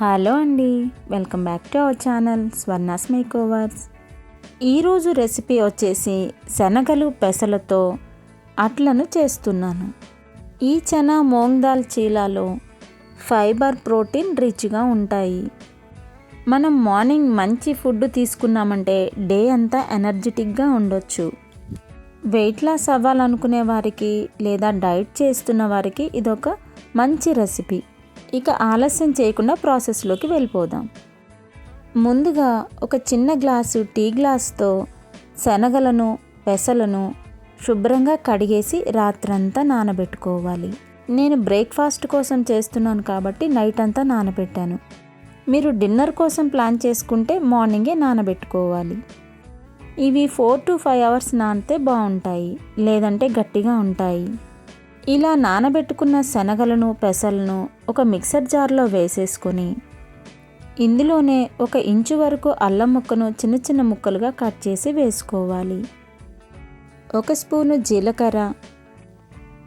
Hello అండి. Welcome back to our channel Swarna's makeovers ఈరోజు recipe వచ్చేసి శనగలు పెసలతో అట్లను చేస్తున్నాను. ఈ చెన మోంగ్ దాల్ చీలాలో ఫైబర్ ప్రోటీన్ రిచ్గా ఉంటాయి. మనం మార్నింగ్ మంచి ఫుడ్ తీసుకున్నామంటే డే అంతా ఎనర్జెటిక్గా ఉండొచ్చు. వెయిట్ లాస్ అవ్వాలనుకునే వారికి లేదా డైట్ చేస్తున్న వారికి ఇదొక మంచి రెసిపీ. ఇక ఆలస్యం చేయకుండా ప్రాసెస్లోకి వెళ్ళిపోదాం. ముందుగా ఒక చిన్న గ్లాసు టీ గ్లాస్తో శనగలను పెసలను శుభ్రంగా కడిగేసి రాత్రంతా నానబెట్టుకోవాలి. నేను బ్రేక్ఫాస్ట్ కోసం చేస్తున్నాను కాబట్టి నైట్ అంతా నానబెట్టాను. మీరు డిన్నర్ కోసం ప్లాన్ చేసుకుంటే మార్నింగే నానబెట్టుకోవాలి. ఇవి ఫోర్ టు ఫైవ్ అవర్స్ నానితే బాగుంటాయి లేదంటే గట్టిగా ఉంటాయి. ఇలా నానబెట్టుకున్న శనగలను పెసలను ఒక మిక్సర్ జార్లో వేసేసుకొని ఇందులోనే ఒక ఇంచు వరకు అల్లం ముక్కను చిన్న చిన్న ముక్కలుగా కట్ చేసి వేసుకోవాలి. ఒక స్పూను జీలకర్ర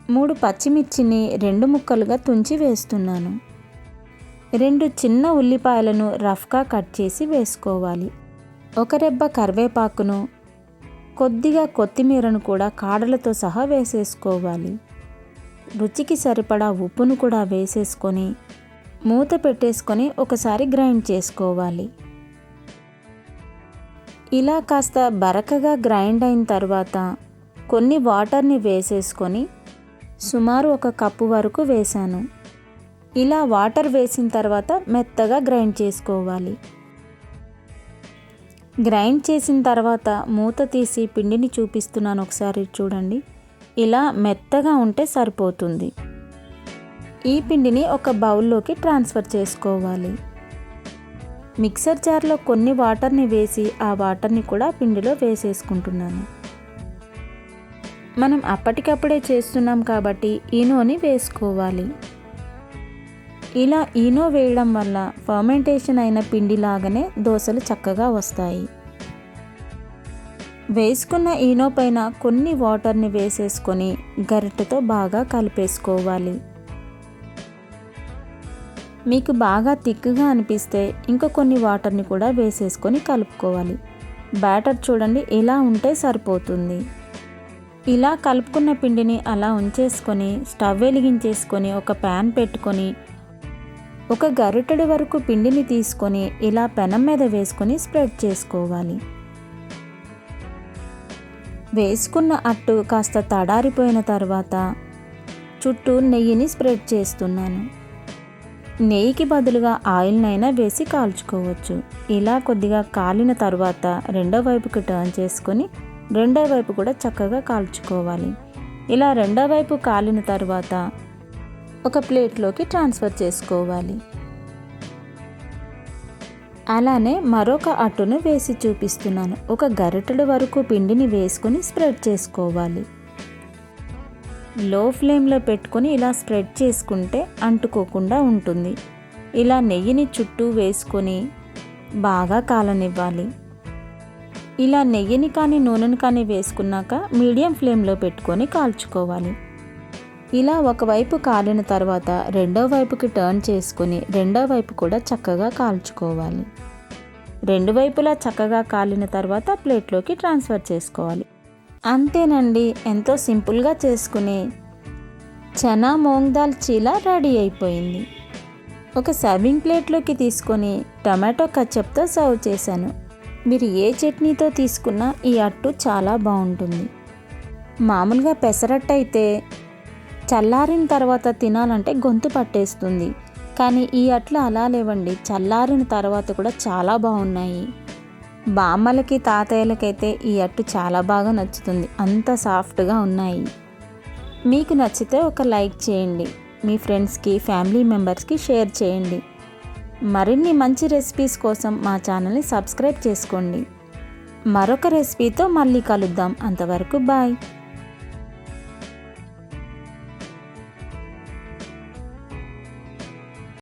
మూడు పచ్చిమిర్చిని రెండు ముక్కలుగా తుంచి వేస్తున్నాను. రెండు చిన్న ఉల్లిపాయలను రఫ్గా కట్ చేసి వేసుకోవాలి. ఒక రెబ్బ కరివేపాకును కొద్దిగా కొత్తిమీరను కూడా కాడలతో సహా వేసేసుకోవాలి. రుచికి సరిపడా ఉప్పును కూడా వేసేసుకొని మూత పెట్టేసుకొని ఒకసారి గ్రైండ్ చేసుకోవాలి. ఇలా కాస్త బరకగా గ్రైండ్ అయిన తర్వాత కొన్ని వాటర్ని వేసేసుకొని సుమారు ఒక కప్పు వరకు వేశాను ఇలా వాటర్ వేసిన తర్వాత మెత్తగా గ్రైండ్ చేసుకోవాలి. గ్రైండ్ చేసిన తర్వాత మూత తీసి పిండిని చూపిస్తున్నాను ఒకసారి చూడండి. ఇలా మెత్తగా ఉంటే సరిపోతుంది. ఈ పిండిని ఒక బౌల్లోకి ట్రాన్స్ఫర్ చేసుకోవాలి. మిక్సర్ జార్లో కొన్ని వాటర్ని వేసి ఆ వాటర్ని కూడా పిండిలో వేసేసుకుంటున్నాను. మనం అప్పటికప్పుడే చేస్తున్నాం కాబట్టి ఈనోని వేసుకోవాలి. ఇలా ఈనో వేయడం వల్ల ఫర్మెంటేషన్ అయిన పిండిలాగానే దోశలు చక్కగా వస్తాయి. వేసుకున్న ఈనో పైన కొన్ని వాటర్ని వేసేసుకొని గరిటెతో బాగా కలిపేసుకోవాలి. మీకు బాగా తిక్కుగా అనిపిస్తే ఇంకా కొన్ని వాటర్ని కూడా వేసేసుకొని కలుపుకోవాలి. బ్యాటర్ చూడండి ఇలా ఉంటే సరిపోతుంది. ఇలా కలుపుకున్న పిండిని అలా ఉంచేసుకొని స్టవ్ వెలిగించేసుకొని ఒక ప్యాన్ పెట్టుకొని ఒక గరిటెడి వరకు పిండిని తీసుకొని ఇలా పెనం మీద వేసుకొని స్ప్రెడ్ చేసుకోవాలి. వేసుకున్న అట్టు కాస్త తడారిపోయిన తర్వాత చుట్టూ నెయ్యిని స్ప్రెడ్ చేస్తున్నాను. నెయ్యికి బదులుగా ఆయిల్నైనా వేసి కాల్చుకోవచ్చు. ఇలా కొద్దిగా కాలిన తర్వాత రెండో వైపుకి టర్న్ చేసుకొని రెండో వైపు కూడా చక్కగా కాల్చుకోవాలి. ఇలా రెండో వైపు కాలిన తర్వాత ఒక ప్లేట్లోకి ట్రాన్స్ఫర్ చేసుకోవాలి. అలానే మరొక అట్టును వేసి చూపిస్తున్నాను. ఒక గరిటెడు వరకు పిండిని వేసుకొని స్ప్రెడ్ చేసుకోవాలి. లో ఫ్లేమ్లో పెట్టుకొని ఇలా స్ప్రెడ్ చేసుకుంటే అంటుకోకుండా ఉంటుంది. ఇలా నెయ్యిని చుట్టూ వేసుకొని బాగా కాలనివ్వాలి. ఇలా నెయ్యిని కానీ నూనెని కానీ వేసుకున్నాక మీడియం ఫ్లేమ్లో పెట్టుకొని కాల్చుకోవాలి. ఇలా ఒకవైపు కాలిన తర్వాత రెండో వైపుకి టర్న్ చేసుకుని రెండో వైపు కూడా చక్కగా కాల్చుకోవాలి. రెండు వైపులా చక్కగా కాలిన తర్వాత ప్లేట్లోకి ట్రాన్స్ఫర్ చేసుకోవాలి. అంతేనండి ఎంతో సింపుల్గా చేసుకుని చనా మూంగ్ దాల్ చీలా రెడీ అయిపోయింది. ఒక సర్వింగ్ ప్లేట్లోకి తీసుకొని టమాటో కచ్చప్తో సర్వ్ చేశాను. మీరు ఏ చట్నీతో తీసుకున్నా ఈ అట్టు చాలా బాగుంటుంది. మామూలుగా పెసరట్టు అయితే చల్లారిన తర్వాత తినాలంటే గొంతు పట్టేస్తుంది. కానీ ఈ అట్లు అలా లేవండి. చల్లారిన తర్వాత కూడా చాలా బాగున్నాయి. బామ్మలకి తాతయ్యలకైతే ఈ అట్టు చాలా బాగా నచ్చుతుంది. అంత సాఫ్ట్గా ఉన్నాయి. మీకు నచ్చితే ఒక లైక్ చేయండి. మీ ఫ్రెండ్స్కి ఫ్యామిలీ మెంబర్స్కి షేర్ చేయండి. మరిన్ని మంచి రెసిపీస్ కోసం మా ఛానల్ని సబ్స్క్రైబ్ చేసుకోండి. మరొక రెసిపీతో మళ్ళీ కలుద్దాం. అంతవరకు బాయ్.